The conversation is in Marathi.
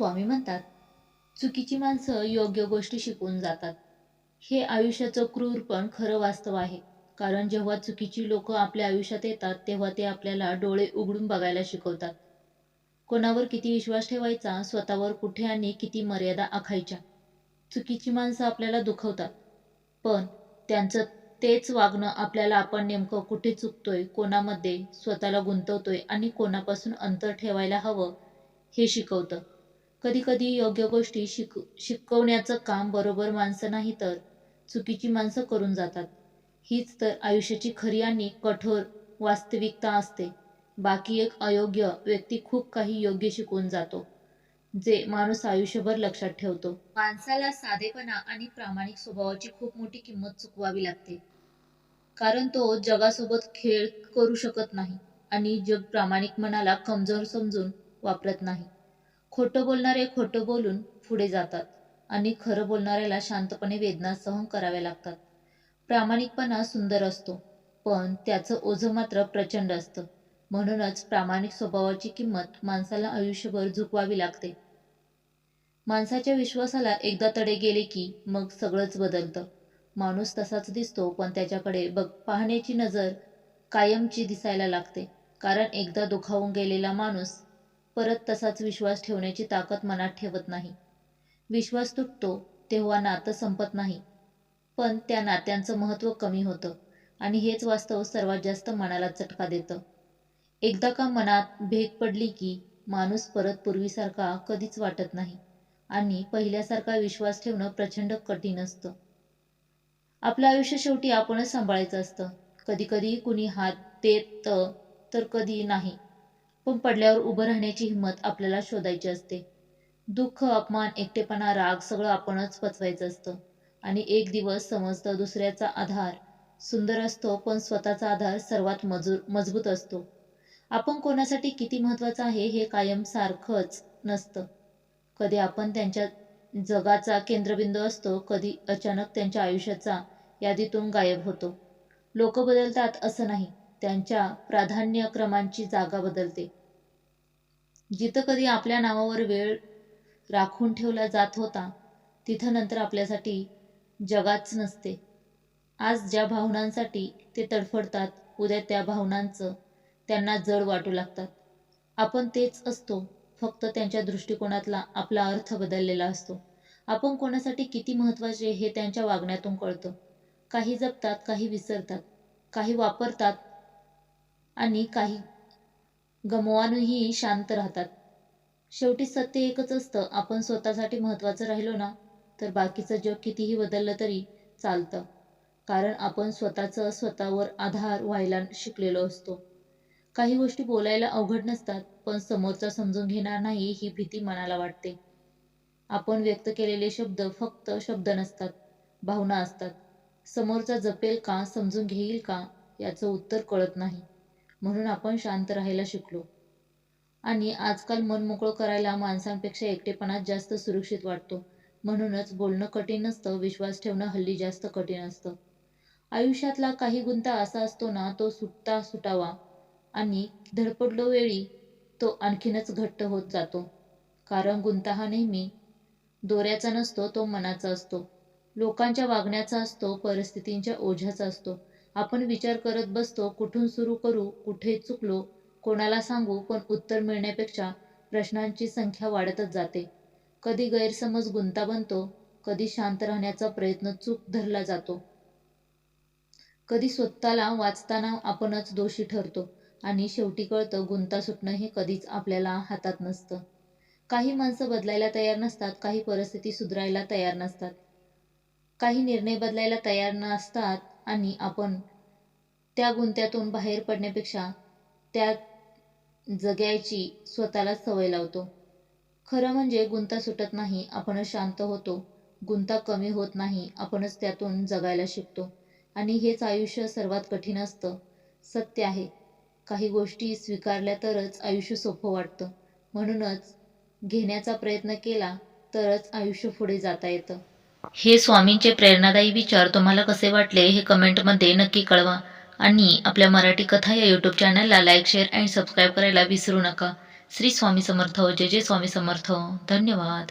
स्वामी म्हणतात चुकीची माणसं योग्य गोष्टी शिकून जातात. हे आयुष्याचं क्रूर पण खरं वास्तव आहे. कारण जेव्हा चुकीची लोक आपल्या आयुष्यात येतात तेव्हा ते आपल्याला डोळे उघडून बघायला शिकवतात. कोणावर किती विश्वास ठेवायचा स्वतःवर कुठे आणि किती मर्यादा आखायच्या? चुकीची माणसं आपल्याला दुखवतात. पण त्यांचं तेच वागणं आपल्याला आपण नेमकं कुठे चुकतोय कोणामध्ये स्वतःला गुंतवतोय आणि कोणापासून अंतर ठेवायला हवं हे शिकवतं. कधीकधी योग्य गोष्टी शिक शिकवण्याचं काम बरोबर माणसं नाही तर चुकीची माणसं करून जातात. हीच तर आयुष्याची खरी आणि कठोर वास्तविकता असते. बाकी एक अयोग्य व्यक्ती खूप काही योग्य शिकवून जातो जे माणूस आयुष्यभर लक्षात ठेवतो. माणसाला साधेपणा आणि प्रामाणिक स्वभावाची खूप मोठी किंमत चुकवावी लागते. कारण तो जगासोबत खेळ करू शकत नाही आणि जग प्रामाणिक मनाला कमजोर समजून वापरत नाही. खोटं बोलणारे खोटं बोलून पुढे जातात आणि खरं बोलणाऱ्याला शांतपणे वेदना सहन कराव्या लागतात. प्रामाणिकपणा सुंदर असतो पण त्याचं ओझं मात्र प्रचंड असतं. म्हणूनच प्रामाणिक स्वभावाची किंमत माणसाला आयुष्यभर झुकवावी लागते. माणसाच्या विश्वासाला एकदा तडे गेले की मग सगळंच बदलतं. माणूस तसाच दिसतो पण त्याच्याकडे बघ पाहण्याची नजर कायमची दिसायला लागते. कारण एकदा दुखावून गेलेला माणूस परत तसाच विश्वास ठेवण्याची ताकद मनात ठेवत नाही. विश्वास तुटतो तेव्हा नातं संपत नाही. पण त्या नात्यांचं महत्त्व कमी होतं आणि हेच वास्तव सर्वात जास्त मनाला चटका देतं. एकदा का मनात भेग पडली की माणूस परत पूर्वीसारखा कधीच वाटत नाही आणि पहिल्यासारखा विश्वास ठेवणं प्रचंड कठीण असतं. आपलं आयुष्य शेवटी आपणच सांभाळायचं असतं. कधीकधी कुणी हात देत तर कधी नाही. पण पडल्यावर उभं राहण्याची हिंमत आपल्याला शोधायची असते. दुःख अपमान एकटेपणा राग सगळं आपणच पचवायचं असतं. आणि एक दिवस समजतं दुसऱ्याचा आधार सुंदर असतो पण स्वतःचा आधार सर्वात मजूर मजबूत असतो. आपण कोणासाठी किती महत्त्वाचं आहे हे कायम सारखंच नसतं. कधी आपण त्यांच्या जगाचा केंद्रबिंदू असतो कधी अचानक त्यांच्या आयुष्याचा यादीतून गायब होतो. लोक बदलतात असं नाही त्यांच्या प्राधान्यक्रमांची जागा बदलते. जिथं कधी आपल्या नावावर वेळ राखून ठेवला जात होता तिथं नंतर आपल्यासाठी जगाच नसते. आज ज्या भावनांसाठी ते तडफडतात उद्या त्या भावनांचं त्यांना जड वाटू लागतात. आपण तेच असतो फक्त त्यांच्या दृष्टिकोनातला आपला अर्थ बदललेला असतो. आपण कोणासाठी किती महत्त्वाचे हे त्यांच्या वागण्यातून कळतं. काही जपतात काही विसरतात काही वापरतात आणि काही गमवानही शांत राहतात. शेवटी सत्य एकच असतं. आपण स्वतःसाठी महत्त्वाचं राहिलो ना तर बाकीचं जग कितीही बदललं तरी चालतं. कारण आपण स्वतःचं स्वतःवर आधार व्हायला शिकलेलो असतो. काही गोष्टी बोलायला अवघड नसतात पण समोरचा समजून घेणार नाही ही भीती मनाला वाटते. आपण व्यक्त केलेले शब्द फक्त शब्द नसतात भावना असतात. समोरचा जपेल का समजून घेईल का याचं उत्तर कळत नाही. म्हणून आपण शांत राहायला शिकलो. आणि आजकाल मन मोकळं करायला माणसांपेक्षा एकटेपणात जास्त सुरक्षित वाटतो. म्हणूनच बोलणं कठीण नसतं विश्वास ठेवणं हल्ली जास्त कठीण असतं. आयुष्यातला काही गुंता असा असतो ना तो सुटता सुटावा. आणि धडपडलो वेळी तो आणखीनच घट्ट होत जातो. कारण गुंता हा नेहमी दोऱ्याचा नसतो तो मनाचा असतो. लोकांच्या वागण्याचा असतो परिस्थितींच्या ओझ्याचा असतो. आपण विचार करत बसतो कुठून सुरू करू कुठे चुकलो कोणाला सांगू पण उत्तर मिळण्यापेक्षा प्रश्नांची संख्या वाढतच जाते. कधी गैरसमज गुंता बनतो कधी शांत राहण्याचा प्रयत्न चूक धरला जातो. कधी स्वतःला वाचताना आपणच दोषी ठरतो आणि शेवटी कळतं गुंता सुटणं हे कधीच आपल्याला हातात नसतं. काही माणसं बदलायला तयार नसतात काही परिस्थिती सुधारायला तयार नसतात. काही निर्णय बदलायला तयार नसतात आणि आपण त्या गुंत्यातून बाहेर पडण्यापेक्षा त्या जगायची स्वतःला सवय लावतो. खरं म्हणजे गुंता सुटत नाही आपणच शांत होतो. गुंता कमी होत नाही आपणच त्यातून जगायला शिकतो. आणि हेच आयुष्य सर्वात कठीण असतं. सत्य आहे. काही गोष्टी स्वीकारल्या तरच आयुष्य सोपं वाटतं. म्हणूनच घेण्याचा प्रयत्न केला तरच आयुष्य पुढे जाता येतं. हे स्वामींचे प्रेरणादायी विचार तुम्हाला कसे वाटले हे कमेंटमध्ये नक्की कळवा. आणि आपल्या मराठी कथा या यूट्यूब चॅनलला लाईक शेअर अँड सबस्क्राईब करायला विसरू नका. श्री स्वामी समर्थ. जय जय स्वामी समर्थ. धन्यवाद.